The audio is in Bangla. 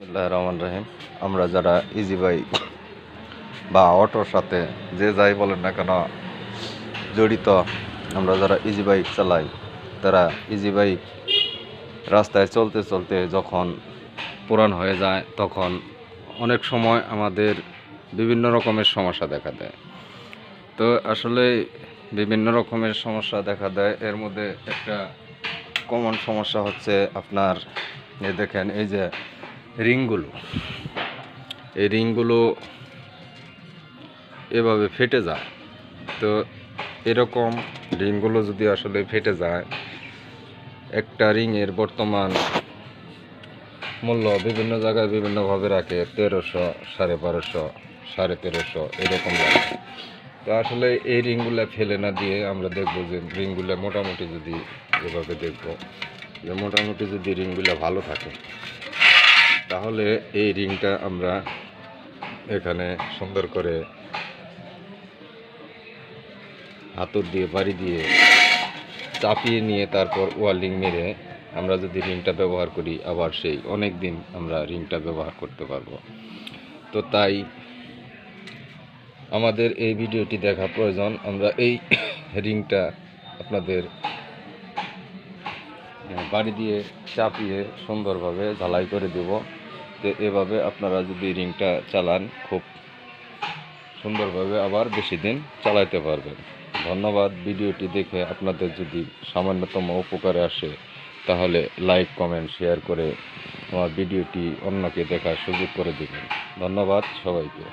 রহমান রহিম। আমরা যারা ইজি বাইক বা অটোর সাথে যে যাই বলেন না কেন জড়িত, আমরা যারা ইজি বাইক চালাই, তারা ইজি বাইক রাস্তায় চলতে চলতে যখন পুরান হয়ে যায়, তখন অনেক সময় আমাদের বিভিন্ন রকমের সমস্যা দেখা দেয়। তো আসলে বিভিন্ন রকমের সমস্যা দেখা দেয়। এর মধ্যে একটা কমন সমস্যা হচ্ছে আপনার দেখেন, এই যে রিংগুলো। এই রিংগুলো এভাবে ফেটে যায়। তো এরকম রিংগুলো যদি আসলে ফেটে যায়, একটা রিংয়ের বর্তমান মূল্য বিভিন্ন জায়গায় বিভিন্নভাবে রাখে, তেরোশো সাড়ে বারোশো, সাড়ে তেরোশো, এরকম রাখে। তো আসলে এই রিংগুলো ফেলে না দিয়ে আমরা দেখব যে রিংগুলো মোটামুটি যদি এভাবে দেখব, যে মোটামুটি যদি রিংগুলো ভালো থাকে। তাহলে এই রিংটা আমরা এখানে সুন্দর করে হাতুর দিয়ে, বাড়ি দিয়ে চাপিয়ে নিয়ে তারপর ওয়ার্লিং মেরে আমরা যদি রিংটা ব্যবহার করি, আবার সেই অনেক দিন আমরা রিংটা ব্যবহার করতে পারব। তো তাই আমাদের এই ভিডিওটি দেখা প্রয়োজন। আমরা এই রিংটা আপনাদের বাড়ি দিয়ে চাপিয়ে সুন্দরভাবে ঝালাই করে দেব। তো এভাবে আপনারা যদি রিংটা চালান, খুব সুন্দরভাবে আবার বেশি দিন চালাইতে পারবেন। ধন্যবাদ, ভিডিওটি দেখে আপনাদের যদি সামান্যতম উপকারে আসে, তাহলে লাইক, কমেন্ট, শেয়ার করে আমার ভিডিওটি অন্যকে দেখার সুযোগ করে দেবেন। ধন্যবাদ সবাইকে।